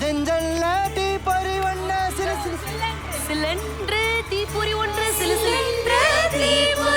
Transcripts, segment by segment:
ஜெஞ்சல்ல tea பொறி சிலு சிலு. சிலென்று தீப்பொறி ஒன்று சிலு சிலென்று தீப்பொறி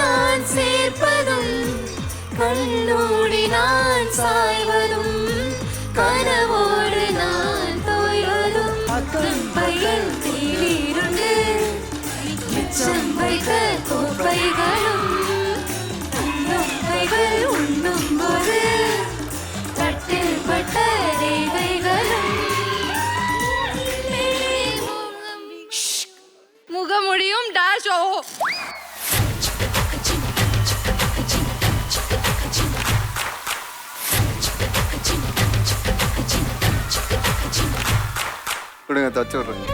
நான் சேர்ப்பதும் கண்ணோடி நான் சாய்வதும் கொடுங்க தச்சு விட்றேங்க.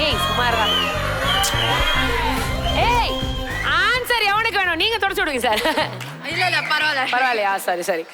ஏய் சுமாரா ஏய் ஆன்சர் எவனுக்கு வேணும்? நீங்க தொடச்சு விடுங்க சார். இல்ல இல்ல பரவாயில்ல. பரவாயில்லையா? சரி சரி.